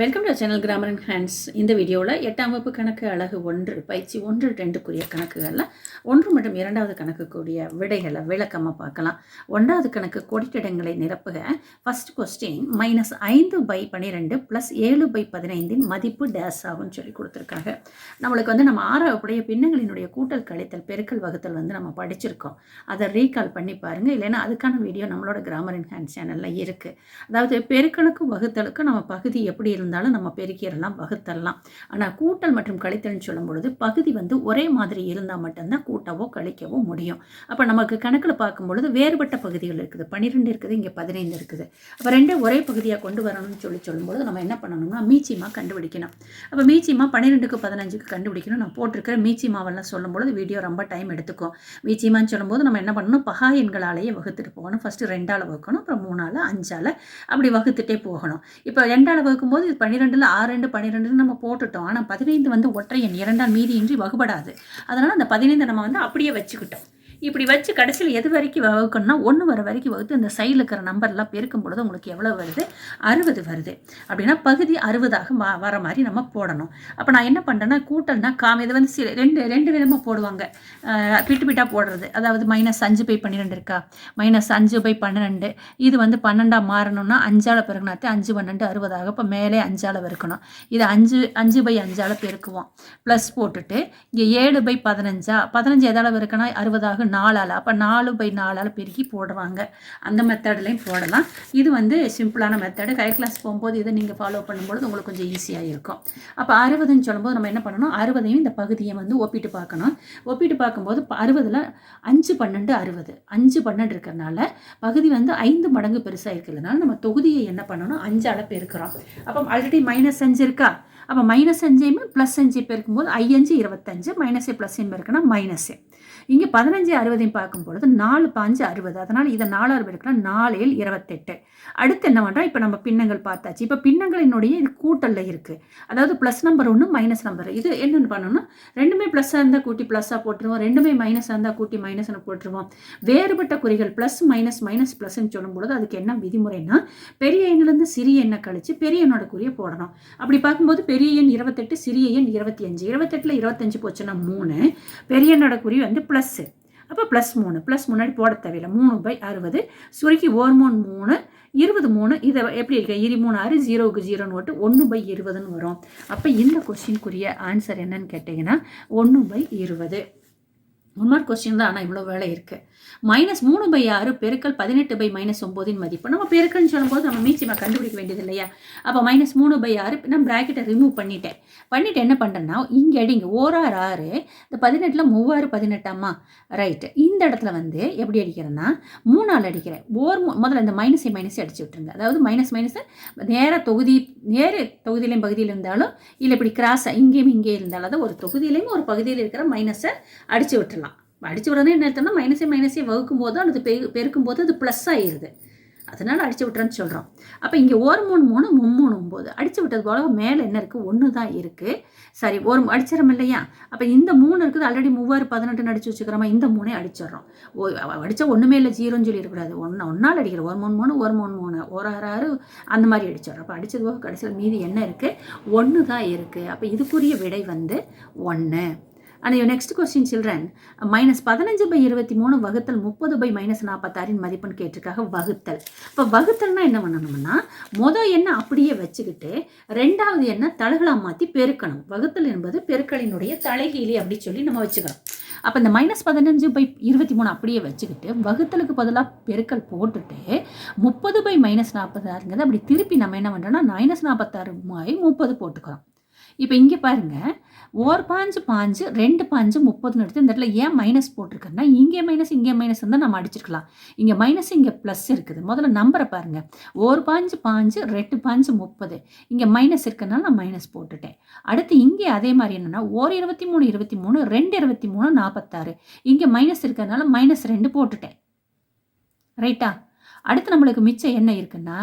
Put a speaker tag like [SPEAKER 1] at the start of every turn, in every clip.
[SPEAKER 1] Welcome to channel grammar and hands இந்த வீடியோவில் எட்டாம் வகுப்பு கணக்கு அழகு ஒன்று பயிற்சி ஒன்று ரெண்டுக்குரிய கணக்குகளில் ஒன்று மற்றும் இரண்டாவது கணக்குக்குரிய விடைகளை விளக்கமாக பார்க்கலாம். ஒன்றாவது கணக்கு கொடிட்டிடங்களை நிரப்புக. ஃபர்ஸ்ட் கொஸ்டின் மைனஸ் ஐந்து பை பன்னிரெண்டு ப்ளஸ் ஏழு பை பதினைந்தின் மதிப்பு டேஸ் ஆகும்னு சொல்லி கொடுத்துருக்காங்க. நம்மளுக்கு வந்து நம்ம ஆறாவதுடைய பின்னங்களினுடைய கூட்டல் கழித்தல் பெருக்கல் வகுத்தல் வந்து நம்ம படிச்சிருக்கோம். அதை ரீகால் பண்ணி பாருங்கள் இல்லைன்னா அதுக்கான வீடியோ நம்மளோட கிராமர் அண்ட் ஹேண்ட்ஸ் சேனலில் இருக்குது அதாவது பெருக்கலுக்கும் வகுத்தலுக்கும் நம்ம பகுதி எப்படி இருந்தாலும் நம்ம பெருக்கிடலாம் வகுத்தரலாம். ஆனால் கூட்டல் மற்றும் கழித்தல்னு சொல்லும் பொழுது பகுதி வந்து ஒரே மாதிரி இருந்தால் மட்டும்தான் கூட்டவோ கழிக்கவோ முடியும். அப்போ நமக்கு கணக்கில் பார்க்கும் பொழுது வேறுபட்ட பகுதிகள் இருக்குது. பன்னிரெண்டு இருக்குது இங்கே பதினைந்து இருக்குது. அப்போ ரெண்டே ஒரே பகுதியாக கொண்டு வரணும்னு சொல்லி சொல்லும்பொழுது நம்ம என்ன பண்ணணும்னா மீச்சிமா கண்டுபிடிக்கணும். அப்போ மீச்சிமா பன்னிரெண்டுக்கு பதினஞ்சுக்கு கண்டுபிடிக்கணும். நான் போட்டிருக்கிற மீச்சிமாவெல்லாம் சொல்லும்பொழுது வீடியோ ரொம்ப டைம் எடுத்துக்கும். மீச்சிமான்னு சொல்லும்போது நம்ம என்ன பண்ணணும்? பகா எண்களாலேயே வகுத்துட்டு போகணும். ஃபஸ்ட்டு ரெண்டால் வகுக்கணும். அப்புறம் மூணால் அஞ்சால் அப்படி வகுத்துட்டே போகணும். இப்போ ரெண்டால் வகுக்கும்போது இது பன்னிரெண்டில் ஆறு ரெண்டு பன்னிரெண்டுன்னு நம்ம போட்டுட்டோம். ஆனால் பதினைந்து வந்து ஒற்றை எண் இரண்டால் மீதியின்றி வகுபடாது. அதனால் அந்த பதினைந்து நம்ம வந்து அப்படியே வச்சுக்கிட்டோம். இப்படி வச்சு கடைசியில் எது வரைக்கும் வகுக்கணும்னா ஒன்று வர வரைக்கும் வகுத்து இந்த சைடில் இருக்கிற நம்பர்லாம் பெருக்கும் பொழுது உங்களுக்கு எவ்வளோ வருது? அறுபது வருது. அப்படின்னா பகுதி அறுபதாக மா வர மாதிரி நம்ம போடணும். அப்போ நான் என்ன பண்ணுறேன்னா கூட்டல்னா காம இது வந்து சில ரெண்டு ரெண்டு விதமாக போடுவாங்க. பிட்டு பிட்டாக போடுறது. அதாவது மைனஸ் அஞ்சு பை பன்னிரெண்டு இருக்கா? மைனஸ் அஞ்சு பை பன்னிரெண்டு. இது வந்து பன்னெண்டாக மாறணும்னா அஞ்சால் பிறகுனாத்தே அஞ்சு பன்னெண்டு அறுபதாக. இப்போ மேலே அஞ்சால் பெருக்கணும். இது அஞ்சு அஞ்சு பை அஞ்சால் பெருக்குவோம். ப்ளஸ் போட்டுட்டு இங்கே ஏழு பை பதினஞ்சா பதினஞ்சு எதால் இருக்குன்னா அறுபதாக நாலால் அப்போ நாலு பை நாலால் பெருக்கி போடுறாங்க. அந்த மெத்தட்லையும் போடலாம். இது வந்து சிம்பிளான மெத்தடு ஹை கிளாஸ் போகும்போது இதை நீங்கள் ஃபாலோ பண்ணும்பொழுது உங்களுக்கு கொஞ்சம் ஈஸியாக இருக்கும். அப்போ அறுபதுன்னு சொல்லும்போது நம்ம என்ன பண்ணணும்? அறுபதையும் இந்த பகுதியை வந்து ஒப்பிட்டு பார்க்கணும். ஒப்பிட்டு பார்க்கும்போது அறுபதில் அஞ்சு பன்னெண்டு அறுபது. அஞ்சு பன்னெண்டு இருக்கிறனால பகுதி வந்து ஐந்து மடங்கு பெருசாக இருக்கிறதுனால நம்ம தொகுதியை என்ன பண்ணணும்? அஞ்சால் பெருக்கிறோம். அப்போ ஆல்ரெடி மைனஸ் அஞ்சு இருக்கா? அப்போ மைனஸ் அஞ்சையுமே ப்ளஸ் அஞ்சு பெருக்கும்போது ஐயஞ்சு இருபத்தஞ்சு. மைனஸே ப்ளஸ்ஸையும் இருக்குன்னா மைனஸு இங்கே பதினஞ்சு அறுபதையும் பார்க்கும் பொழுது நாலு பாஞ்சு அறுபது. அதனால் இதை நாலாறு பெருக்கினா நாலேல் இருபத்தெட்டு. அடுத்து என்ன பண்ணுறோம் இப்போ நம்ம பின்னங்கள் பார்த்தாச்சு. இப்போ பின்னங்களினுடைய இது கூட்டலில் இருக்குது அதாவது ப்ளஸ் நம்பர் ஒன்று மைனஸ் நம்பர் இது என்னென்னு பண்ணணும்னா ரெண்டுமே ப்ளஸ்ஸாக இருந்தால் கூட்டி ப்ளஸ்ஸாக போட்டுருவோம். ரெண்டுமே மைனஸாக இருந்தால் கூட்டி மைனஸ்னு போட்டுருவோம். வேறுபட்ட குறிகள் ப்ளஸ் மைனஸ் மைனஸ் ப்ளஸ்ன்னு சொல்லும்பொழுது அதுக்கு என்ன விதிமுறைனா பெரிய எண்ணிலேருந்து சிறிய எண்ணை கழித்து பெரிய எண்ணோட குறியை போடணும். அப்படி பார்க்கும்போது பெரிய எண் இருபத்தெட்டு சிறிய எண் இருபத்தி அஞ்சு. இருபத்தெட்டில் இருபத்தஞ்சு போச்சுன்னா மூணு. பெரிய எண்ணோட குறி வந்து ப்ளஸ்ஸு அப்போ ப்ளஸ் மூணு. ப்ளஸ் முன்னாடி போட தேவையில்லை. மூணு பை அறுபது. சுருக்கி ஓர் மூணு மூணு இருபது மூணு. இதை எப்படி இருக்கு? இரு மூணு ஆறு ஜீரோவுக்கு ஜீரோன்னு போட்டு ஒன்று பை இருபதுன்னு வரும். அப்போ இந்த கொஸ்டினுக்குரிய ஆன்சர் என்னன்னு கேட்டிங்கன்னா ஒன்று பை இருபது. ஒன் மார்க் கொஸ்டின் தான். ஆனால் இவ்வளோ வேலை இருக்குது மைனஸ் மூணு பை ஆறு பெருக்கல் பதினெட்டு பை மைனஸ் ஒம்போதின் மதிப்பு. நம்ம பெருக்கல்னு சொல்லும்போது நம்ம மீச்சிமா கண்டுபிடிக்க வேண்டியது இல்லையா? அப்போ மைனஸ் மூணு பை ஆறு நான் ப்ராக்கெட்டை ரிமூவ் பண்ணிட்டேன். பண்ணிவிட்டு என்ன பண்ணுறேன்னா இங்கே அடிங்க ஓராறு ஆறு இந்த பதினெட்டில் மூவாறு பதினெட்டாம்மா? ரைட்டு இந்த இடத்துல வந்து எப்படி அடிக்கிறேன்னா மூணால் அடிக்கிறேன். ஓர் முதல்ல இந்த மைனஸை மைனஸை அடிச்சு விட்டுருங்க. அதாவது மைனஸ் மைனஸ் நேராக தொகுதி நேர தொகுதியிலையும் பகுதியில் இருந்தாலும் இல்லை இப்படி கிராஸாக இங்கேயும் இங்கே இருந்தாலும் அதாவது ஒரு தொகுதியிலையும் ஒரு பகுதியில் இருக்கிற மைனஸை அடித்து விட்டுடலாம் அடிச்சு உடனே என்ன அர்த்தம்னா மைனஸே மைனஸை வகுக்கும் போது அது பெ பெருக்கும் போது அது ப்ளஸ் ஆகிடுது அதனால் அடிச்சு விட்டுறேன்னு சொல்கிறோம் அப்போ இங்கே ஒரு மூணு மூணு மும்மூணு ஒம்பது அடித்து விட்டது போல மேலே என்ன இருக்குது ஒன்று தான் இருக்குது சரி ஒரு அடிச்சிடறோம் இல்லையா? அப்போ இந்த மூணு இருக்குது ஆல்ரெடி மூவாறு பதினெட்டுன்னு அடிச்சு வச்சுக்கிறோமா? இந்த மூணே அடிச்சிடுறோம். ஓ அடித்தா ஒன்றுமே இல்லை ஜீரோன்னு சொல்லிடக்கூடாது. ஒன்று ஒன்றால் அடிக்கிறோம். ஒரு மூணு மூணு ஒரு மூணு. மூணு ஒரு ஆறு ஆறு அந்த மாதிரி அடிச்சிடுறோம். அப்போ அடித்தது போக கடைசியில் மீதி என்ன இருக்குது ஒன்று தான் இருக்குது அப்போ இதுக்குரிய விடை வந்து ஒன்று அண்ட் யோ நெக்ஸ்ட் கொஸ்டின் சில்ட்ரன் மைனஸ் பதினஞ்சு பை இருபத்தி மூணு வகுத்தல் முப்பது பை மைனஸ் நாற்பத்தாறின் மதிப்புன்னு கேட்டிருக்காக வகுத்தல். இப்போ வகுத்தல்னா என்ன பண்ணணும்னா மொதல் எண்ணை அப்படியே வச்சுக்கிட்டு ரெண்டாவது எண்ணை தலகலா மாற்றி பெருக்கணும். வகுத்தல் என்பது பெருக்கலினுடைய தலைகீழி அப்படி சொல்லி நம்ம வச்சுக்கிறோம். அப்போ இந்த மைனஸ் பதினஞ்சு பை இருபத்தி மூணு அப்படியே வச்சுக்கிட்டு வகுத்தலுக்கு பதிலாக பெருக்கல் போட்டுட்டு முப்பது பை மைனஸ் நாற்பத்தாறுங்கிறது அப்படி திருப்பி நம்ம என்ன பண்ணுறோம்னா மைனஸ் நாற்பத்தாறு பை முப்பது போட்டுக்கிறோம். இப்போ இங்கே பாருங்கள் ஓர் பாஞ்சு பாஞ்சு ரெண்டு பாஞ்சு முப்பதுன்னு எடுத்து இந்த இடத்துல ஏன் மைனஸ் போட்டிருக்கேன்னா இங்கே மைனஸ் இங்கே மைனஸ் இருந்தால் நம்ம அடிச்சிருக்கலாம். இங்கே மைனஸ் இங்கே ப்ளஸ் இருக்குது. முதல்ல நம்பரை பாருங்கள் ஓர் பாஞ்சு பாஞ்சு ரெண்டு பாஞ்சு முப்பது. இங்கே மைனஸ் இருக்கனால நான் மைனஸ் போட்டுட்டேன். அடுத்து இங்கே அதே மாதிரி என்னென்னா ஓர் இருபத்தி மூணு இருபத்தி மூணு ரெண்டு இருபத்தி மூணு நாற்பத்தாறு இங்கே மைனஸ் இருக்கிறதுனால மைனஸ் ரெண்டு போட்டுட்டேன். ரைட்டா அடுத்து நம்மளுக்கு மிச்சம் என்ன இருக்குன்னா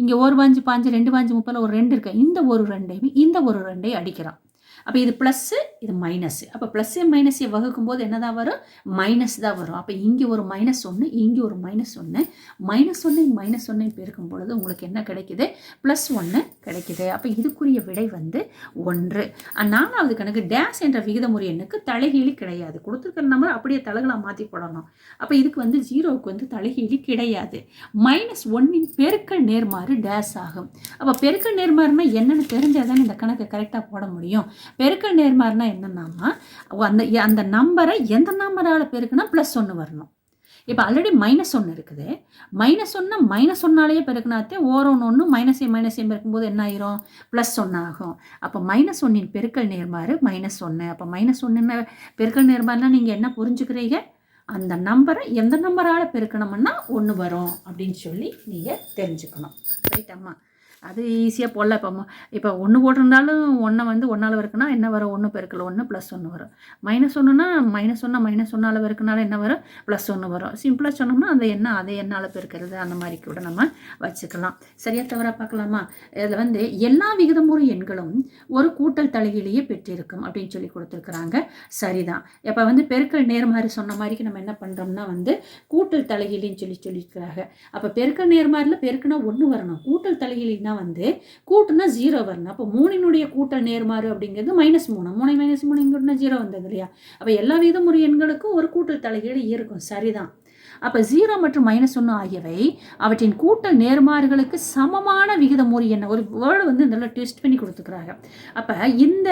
[SPEAKER 1] இங்கே ஒரு பாஞ்சு பாஞ்சு ரெண்டு பாஞ்சு முப்பதில் ஒரு ரெண்டு இருக்கு. இந்த ஒரு ரெண்டையும் இந்த ஒரு ரெண்டையும் அடிக்கிறோம். அப்போ இது ப்ளஸ்ஸு இது மைனஸ் அப்போ ப்ளஸ்ஸே மைனஸை வகுக்கும் போது என்ன தான் வரும்? மைனஸ் தான் வரும். அப்போ இங்கே ஒரு மைனஸ் ஒன்று இங்கே ஒரு மைனஸ் ஒன்று மைனஸ் ஒன்று மைனஸ் ஒன்று பெருக்கும் பொழுது உங்களுக்கு என்ன கிடைக்குது? ப்ளஸ் ஒன்று கிடைக்குது. அப்போ இதுக்குரிய விடை வந்து ஒன்று. நாலாவது கணக்கு டேஸ் என்ற விகிதமுறை எண்ணுக்கு தலைகீழி கிடையாது. கொடுத்துருக்கிற நம்பர் அப்படியே தலைகளாக மாற்றி போடணும். அப்போ இதுக்கு வந்து ஜீரோவுக்கு வந்து தலைகீழி கிடையாது. மைனஸ் ஒன்னின் பெருக்கல் நேர்மாறு டேஸ் ஆகும். அப்போ பெருக்கல் நேர்மாறுனா என்னென்னு தெரிஞ்சால் தானே இந்த கணக்கை கரெக்டாக போட முடியும். பெருக்கல் நேர்மாறுனா என்னென்னாமா அந்த அந்த நம்பரை எந்த நம்பரால் பெருக்குனா ப்ளஸ் ஒன்று வரணும். இப்போ ஆல்ரெடி மைனஸ் ஒன்று இருக்குது. மைனஸ் ஒன்று மைனஸ் ஒன்னாலேயே பெருக்கினாத்தே ஓரோன்னு ஒன்று மைனஸ் ஏ மைனஸ் ஏ பெருக்கும்போது என்ன ஆயிரும்? ப்ளஸ் ஒன்று ஆகும். அப்போ மைனஸ் ஒன்றின் பெருக்கல் நேர்மாறு மைனஸ் ஒன்று அப்போ மைனஸ் ஒன்றுன்னு பெருக்கல் நேர்மாறுனா நீங்கள் என்ன புரிஞ்சுக்கிறீங்க? அந்த நம்பரை எந்த நம்பரால் பெருக்கணும்னா ஒன்று வரும் அப்படின்னு சொல்லி நீங்கள் தெரிஞ்சுக்கணும். ரைட்டாம்மா அது ஈஸியாக போடல. இப்போ இப்போ ஒன்று போட்டிருந்தாலும் ஒன்றை வந்து ஒன்றால் இருக்குன்னா என்ன வரும்? ஒன்று பெருக்கல். ஒன்று ப்ளஸ் ஒன்று வரும். மைனஸ் ஒன்றுனா மைனஸ் ஒன்றா மைனஸ் ஒன்றால் இருக்குனால என்ன வரும்? ப்ளஸ் ஒன்று வரும். சிம்பிளாக சொன்னோம்னா அந்த எண்ணெய் அதை என்னால் பெருக்கிறது அந்த மாதிரி கூட நம்ம வச்சுக்கலாம். சரியாக தவறாக பார்க்கலாமா? இதில் வந்து எல்லா விகிதமுறை எண்களும் ஒரு கூட்டல் தலைகீழியே பெற்றிருக்கும் அப்படின்னு சொல்லி கொடுத்துருக்குறாங்க. சரிதான். இப்போ வந்து பெருக்கல் நேர்மாறு சொன்ன மாதிரிக்கு நம்ம என்ன பண்ணுறோம்னா வந்து கூட்டல் தலைகீழின்னு சொல்லி சொல்லியிருக்கிறாங்க. அப்போ பெருக்கல் நேர்மாறில் பெருக்குனா ஒன்று வரணும். கூட்டல் அப்படின்னா வந்து கூட்டுனா ஜீரோ வரணும். அப்போ மூணினுடைய கூட்டல் நேர்மாறு அப்படிங்கிறது மைனஸ் மூணு. மூணு மைனஸ் மூணு இங்கிட்டுனா ஜீரோ வந்தது இல்லையா? அப்போ எல்லா விதமுறை எண்களுக்கும் ஒரு கூட்டல் தலைகீழ் இருக்கும். சரிதான். அப்போ ஜீரோ மற்றும் மைனஸ் ஒன்று ஆகியவை அவற்றின் கூட்டல் நேர்மாறுகளுக்கு சமமான விகிதமுறை என்ன ஒரு வேர்டு வந்து இந்த டெஸ்ட் பண்ணி கொடுத்துக்கிறாங்க. அப்போ இந்த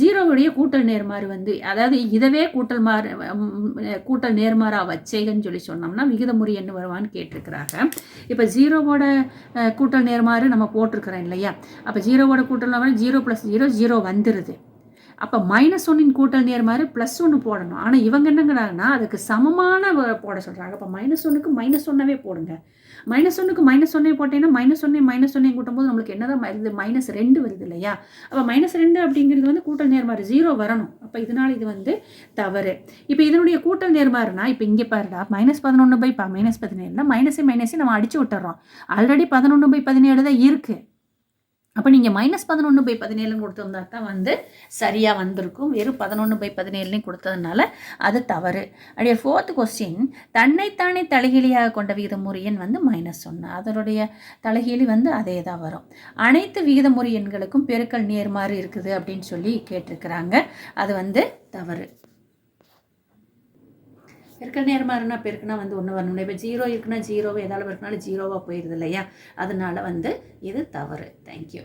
[SPEAKER 1] ஜீரோவுடைய கூட்டல் நேர்மாறு வந்து அதாவது இதவே கூட்டல் மாறு கூட்டல் நேர்மாறாக வச்சேகன்னு சொல்லி சொன்னோம்னா விகிதமுறை என்ன வருவான்னு கேட்டிருக்கிறாங்க. இப்போ ஜீரோவோட கூட்டல் நேர்மாறு நம்ம போட்டிருக்கிறோம் இல்லையா? அப்போ ஜீரோவோட கூட்டல் நேர்மாறு ஜீரோ ப்ளஸ் ஜீரோ ஜீரோ வந்துடுது அப்போ மைனஸ் ஒன்னின் கூட்டல் நேர்மாறு ப்ளஸ் ஒன்று போடணும். ஆனால் இவங்க என்னங்கிறாங்கன்னா அதுக்கு சமமான போட சொல்கிறாங்க அப்போ மைனஸ் ஒன்றுக்கு மைனஸ் ஒன்னவே போடுங்க. மைனஸ் ஒன்றுக்கு மைனஸ் ஒன்னே போட்டேன்னா மைனஸ் ஒன்னே மைனஸ் ஒன்னே கூட்டும் போது நம்மளுக்கு என்னதான் இது மைனஸ் ரெண்டு வருது இல்லையா? அப்போ மைனஸ் ரெண்டு அப்படிங்கிறது வந்து கூட்டல் நேர்மாறு ஜீரோ வரணும். அப்போ இதனால் இது வந்து தவறு. இப்போ இதனுடைய கூட்டல் நேர்மாறுனா இப்போ இங்கே பாருடா மைனஸ் பதினொன்று பை மைனஸ் பதினேழுனா மைனஸே மைனஸே நம்ம அடிச்சு விட்டுறோம். ஆல்ரெடி பதினொன்று பை பதினேழு தான் இருக்குது அப்போ நீங்கள் மைனஸ் பதினொன்று பை பதினேழுன்னு கொடுத்துருந்தா தான் வந்து சரியாக வந்திருக்கும். வெறும் பதினொன்று பை பதினேழுலையும் கொடுத்ததுனால அது தவறு. அப்படியே ஃபோர்த் கொஸ்டின் தன்னைத்தானே தலைகீழியாக கொண்ட விகிதமுறை எண் வந்து மைனஸ் ஒன்று அதனுடைய தலைகீழி வந்து அதே தான் வரும். அனைத்து விகிதமுறை எண்களுக்கும் பெருக்கல் நேர்மாறு இருக்குது அப்படின்னு சொல்லி கேட்டிருக்கிறாங்க. அது வந்து தவறு. பிற்க நேரமாக இருந்தால் பெருக்குனா வந்து ஒன்று வரணும். இப்போ ஜீரோ இருக்குன்னா ஜீரோவை எதாவது இருக்குனாலும் ஜீரோவாக போயிடுது இல்லையா? அதனால வந்து இது தவறு. தேங்க்யூ